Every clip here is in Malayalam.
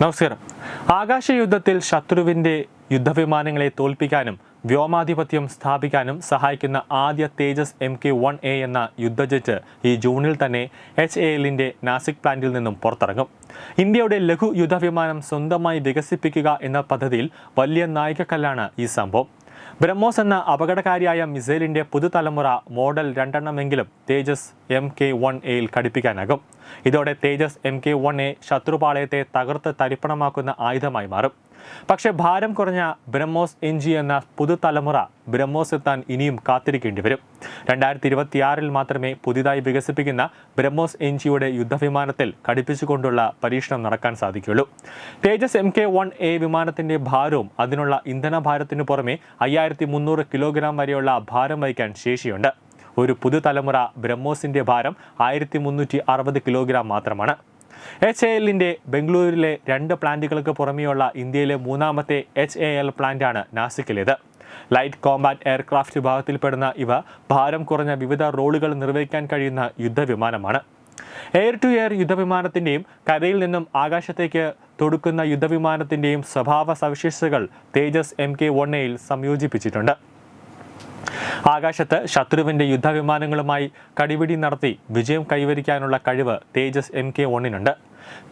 നമസ്കാരം. ആകാശ യുദ്ധത്തിൽ ശത്രുവിന്റെ യുദ്ധവിമാനങ്ങളെ തോൽപ്പിക്കാനും വ്യോമാധിപത്യം സ്ഥാപിക്കാനും സഹായിക്കുന്ന ആദ്യ Tejas M K one A എന്ന യുദ്ധജെറ്റ് ഈ ജൂണിൽ തന്നെ എച്ച് എ എല്ലിന്റെ നാസിക് പ്ലാന്റിൽ നിന്നും പുറത്തിറങ്ങും. ഇന്ത്യയുടെ ലഘു യുദ്ധവിമാനം സ്വന്തമായി വികസിപ്പിക്കുക എന്ന പദ്ധതിയിൽ വലിയ നായികക്കല്ലാണ് ഈ സംഭവം. ബ്രഹ്മോസ് എന്ന അപകടകാരിയായ മിസൈലിന്റെ പുതുതലമുറ മോഡൽ രണ്ടെണ്ണമെങ്കിലും തേജസ് എം കെ വൺ എയിൽ ഘടിപ്പിക്കാനാകും. ഇതോടെ Tejas M K one A ശത്രുപാളയത്തെ തകർത്ത് തരിപ്പണമാക്കുന്ന ആയുധമായി മാറും. പക്ഷേ ഭാരം കുറഞ്ഞ ബ്രഹ്മോസ് എൻ ജി എന്ന പുതുതലമുറ ബ്രഹ്മോസ് എത്താൻ ഇനിയും കാത്തിരിക്കേണ്ടി വരും. രണ്ടായിരത്തി ഇരുപത്തിയാറിൽ മാത്രമേ പുതിയതായി വികസിപ്പിക്കുന്ന ബ്രഹ്മോസ് എൻ ജിയുടെ യുദ്ധവിമാനത്തിൽ ഘടിപ്പിച്ചുകൊണ്ടുള്ള പരീക്ഷണം നടക്കാൻ സാധിക്കുകയുള്ളൂ. Tejas M K one A വിമാനത്തിന്റെ ഭാരവും അതിനുള്ള ഇന്ധന ഭാരത്തിനു പുറമെ അയ്യായിരത്തി മുന്നൂറ് കിലോഗ്രാം വരെയുള്ള ഭാരം വഹിക്കാൻ ശേഷിയുണ്ട്. ഒരു പുതുതലമുറ ബ്രഹ്മോസിന്റെ ഭാരം ആയിരത്തി മുന്നൂറ്റി അറുപത് കിലോഗ്രാം മാത്രമാണ്. എച്ച് എ എല്ലിന്റെ ബംഗളൂരുവിലെ രണ്ട് പ്ലാന്റുകൾക്ക് പുറമെയുള്ള ഇന്ത്യയിലെ മൂന്നാമത്തെ എച്ച് എ എൽ പ്ലാന്റാണ് നാസിക്കിലേത്. ലൈറ്റ് കോമ്പാറ്റ് എയർക്രാഫ്റ്റ് വിഭാഗത്തിൽപ്പെടുന്ന ഇവ ഭാരം കുറഞ്ഞ വിവിധ റോളുകൾ നിർവഹിക്കാൻ കഴിയുന്ന യുദ്ധവിമാനമാണ്. എയർ ടു എയർ യുദ്ധവിമാനത്തിന്റെയും കരയിൽ നിന്നും ആകാശത്തേക്ക് തൊടുക്കുന്ന യുദ്ധവിമാനത്തിന്റെയും സ്വഭാവ സവിശേഷതകൾ തേജസ് എം കെ വൺ എയിൽ സംയോജിപ്പിച്ചിട്ടുണ്ട്. ആകാശത്ത് ശത്രുവിന്റെ യുദ്ധവിമാനങ്ങളുമായി കടിപിടി നടത്തി വിജയം കൈവരിക്കാനുള്ള കഴിവ് തേജസ് എം കെ ഒന്നിനുണ്ട്.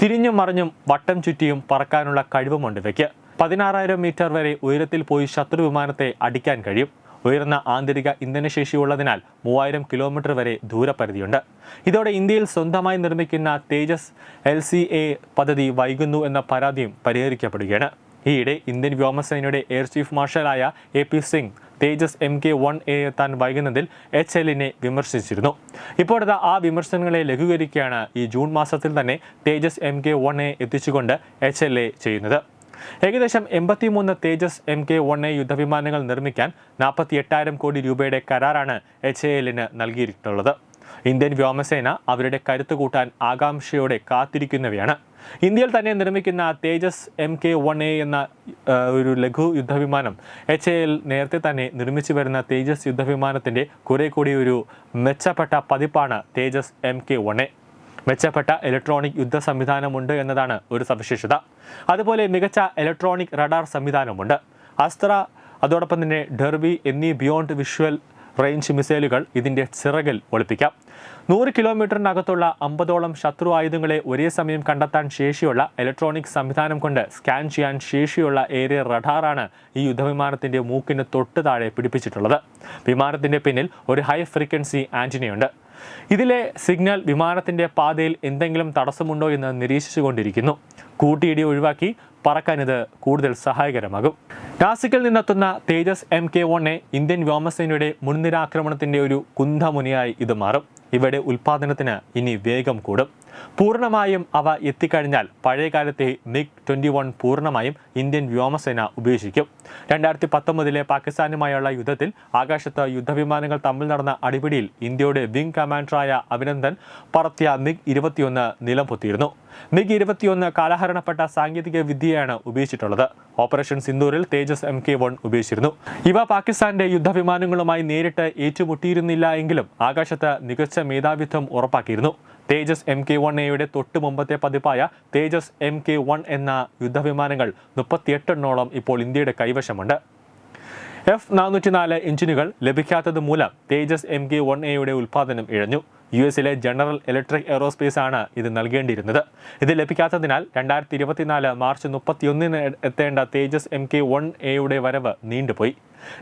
തിരിഞ്ഞും മറിഞ്ഞും വട്ടം ചുറ്റിയും പറക്കാനുള്ള കഴിവുമുണ്ട് ഇവയ്ക്ക്. പതിനാറായിരം മീറ്റർ വരെ ഉയരത്തിൽ പോയി ശത്രു വിമാനത്തെ അടിക്കാൻ കഴിയും. ഉയർന്ന ആന്തരിക ഇന്ധനശേഷിയുള്ളതിനാൽ മൂവായിരം കിലോമീറ്റർ വരെ ദൂരപരിധിയുണ്ട്. ഇതോടെ ഇന്ത്യയിൽ സ്വന്തമായി നിർമ്മിക്കുന്ന തേജസ് എൽ സി എ പദ്ധതി വൈകുന്നു എന്ന പരാതിയും പരിഹരിക്കപ്പെടുകയാണ്. ഈയിടെ ഇന്ത്യൻ വ്യോമസേനയുടെ air chief മാർഷലായ A P Singh Tejas M K one A എത്താൻ വൈകുന്നതിൽ എച്ച് എല്ലിനെ വിമർശിച്ചിരുന്നു. ഇപ്പോഴത്തെ ആ വിമർശനങ്ങളെ ലഘൂകരിക്കുകയാണ് ഈ ജൂൺ മാസത്തിൽ തന്നെ Tejas M K one A എത്തിച്ചുകൊണ്ട് H L A ചെയ്യുന്നത്. ഏകദേശം എൺപത്തിമൂന്ന് Tejas M K one A യുദ്ധവിമാനങ്ങൾ നിർമ്മിക്കാൻ നാൽപ്പത്തി എട്ടായിരം കോടി രൂപയുടെ കരാറാണ് എച്ച് എ എല്ലിന് നൽകിയിട്ടുള്ളത്. ഇന്ത്യൻ വ്യോമസേന അവരുടെ കരുത്ത് കൂട്ടാൻ ആകാംക്ഷയോടെ കാത്തിരിക്കുന്നവയാണ്. ഇന്ത്യയിൽ തന്നെ നിർമ്മിക്കുന്ന Tejas M K one A എന്ന ഒരു ലഘു യുദ്ധവിമാനം എച്ച് എ എൽ നേരത്തെ തന്നെ നിർമ്മിച്ചു വരുന്ന തേജസ് യുദ്ധവിമാനത്തിന്റെ കുറെ കൂടി ഒരു മെച്ചപ്പെട്ട പതിപ്പാണ് Tejas M K one A. മെച്ചപ്പെട്ട ഇലക്ട്രോണിക് യുദ്ധ സംവിധാനമുണ്ട് എന്നതാണ് ഒരു സവിശേഷത. അതുപോലെ മികച്ച ഇലക്ട്രോണിക് റഡാർ സംവിധാനമുണ്ട്. അസ്ത്ര അതോടൊപ്പം തന്നെ ഡെർബി എന്നീ ബിയോണ്ട് വിഷ്വൽ റേഞ്ച് മിസൈലുകൾ ഇതിന്റെ ചിറകിൽ ഒളിപ്പിക്കാം. നൂറ് കിലോമീറ്ററിനകത്തുള്ള അമ്പതോളം ശത്രു ആയുധങ്ങളെ ഒരേ സമയം കണ്ടെത്താൻ ശേഷിയുള്ള ഇലക്ട്രോണിക് സംവിധാനം കൊണ്ട് സ്കാൻ ചെയ്യാൻ ശേഷിയുള്ള ഏരിയ റഡാറാണ് ഈ യുദ്ധവിമാനത്തിന്റെ മൂക്കിന് തൊട്ട് താഴെ പിടിപ്പിച്ചിട്ടുള്ളത്. വിമാനത്തിന്റെ പിന്നിൽ ഒരു ഹൈ ഫ്രീക്വൻസി ആന്റിനയുണ്ട് ഇതിലെ സിഗ്നൽ വിമാനത്തിന്റെ പാതയിൽ എന്തെങ്കിലും തടസ്സമുണ്ടോ എന്ന് നിരീക്ഷിച്ചുകൊണ്ടിരിക്കുന്നു. കൂട്ടിയിടി ഒഴിവാക്കി പറക്കാൻ ഇത് കൂടുതൽ സഹായകരമാകും. നാസിക്കിൽ നിന്നെത്തുന്ന തേജസ് എം കെ വണ്ണെ ഇന്ത്യൻ വ്യോമസേനയുടെ മുൻനിരാക്രമണത്തിന്റെ ഒരു കുന്തമുനിയായി ഇത് മാറും. ഇവയുടെ ഉൽപാദനത്തിന് ഇനി വേഗം കൂടും. പൂർണമായും അവ എത്തിക്കഴിഞ്ഞാൽ പഴയകാലത്തെ മിഗ് ട്വന്റി വൺ പൂർണമായും ഇന്ത്യൻ വ്യോമസേന ഉപേക്ഷിക്കും. രണ്ടായിരത്തി പത്തൊമ്പതിലെ പാകിസ്ഥാനുമായുള്ള യുദ്ധത്തിൽ ആകാശത്ത് യുദ്ധവിമാനങ്ങൾ തമ്മിൽ നടന്ന അടിപിടിയിൽ ഇന്ത്യയുടെ വിംഗ് കമാൻഡറായ അഭിനന്ദൻ പറത്തിയ മിഗ് ഇരുപത്തിയൊന്ന് നിലം പൊത്തിയിരുന്നു മിഗ് ഇരുപത്തിയൊന്ന് കാലഹരണപ്പെട്ട സാങ്കേതിക വിദ്യയാണ് ഉപയോഗിച്ചിട്ടുള്ളത് ഓപ്പറേഷൻ സിന്ദൂരിൽ തേജസ് എം കെ വൺ ഉപയോഗിച്ചിരുന്നു ഇവ പാകിസ്ഥാന്റെ യുദ്ധവിമാനങ്ങളുമായി നേരിട്ട് ഏറ്റുമുട്ടിയിരുന്നില്ല എങ്കിലും ആകാശത്ത് മികച്ച മേധാവിത്വം ഉറപ്പാക്കിയിരുന്നു. തേജസ് എം കെ വൺ എയുടെ തൊട്ട് മുമ്പത്തെ പതിപ്പായ തേജസ് എം കെ വൺ എന്ന യുദ്ധവിമാനങ്ങൾ മുപ്പത്തിയെട്ടെണ്ണോളം ഇപ്പോൾ ഇന്ത്യയുടെ കൈവശമുണ്ട്. എഫ് നാനൂറ്റി നാല് എഞ്ചിനുകൾ ലഭിക്കാത്തത് മൂലം തേജസ് എം കെ വൺ എയുടെ ഉൽപ്പാദനം ഇഴഞ്ഞു. യു എസിലെ ജനറൽ ഇലക്ട്രിക് എയറോസ്പേസ് ആണ് ഇത് നൽകേണ്ടിയിരുന്നത്. ഇത് ലഭിക്കാത്തതിനാൽ രണ്ടായിരത്തി ഇരുപത്തിനാല് മാർച്ച് മുപ്പത്തിയൊന്നിന് എത്തേണ്ട തേജസ് എം കെ വൺ എയുടെ വരവ് നീണ്ടുപോയി.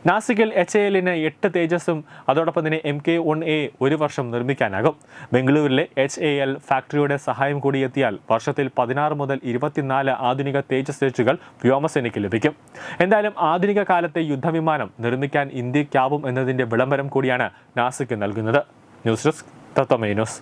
നാസിക്കിൽ എച്ച് എ എല്ലിന് എട്ട് തേജസ്സും അതോടൊപ്പം തന്നെ എം കെ വൺ എ ഒരു വർഷം നിർമ്മിക്കാനാകും. ബംഗളൂരിലെ എച്ച് എ എൽ ഫാക്ടറിയുടെ സഹായം കൂടി എത്തിയാൽ വർഷത്തിൽ പതിനാറ് മുതൽ ഇരുപത്തിനാല് ആധുനിക തേജസ് ജെറ്റുകൾ വ്യോമസേനയ്ക്ക് ലഭിക്കും. എന്തായാലും ആധുനിക കാലത്തെ യുദ്ധവിമാനം നിർമ്മിക്കാൻ ഇന്ത്യക്കാവും എന്നതിന്റെ വിളംബരം കൂടിയാണ് നാസിക്ക് നൽകുന്നത്. News desk news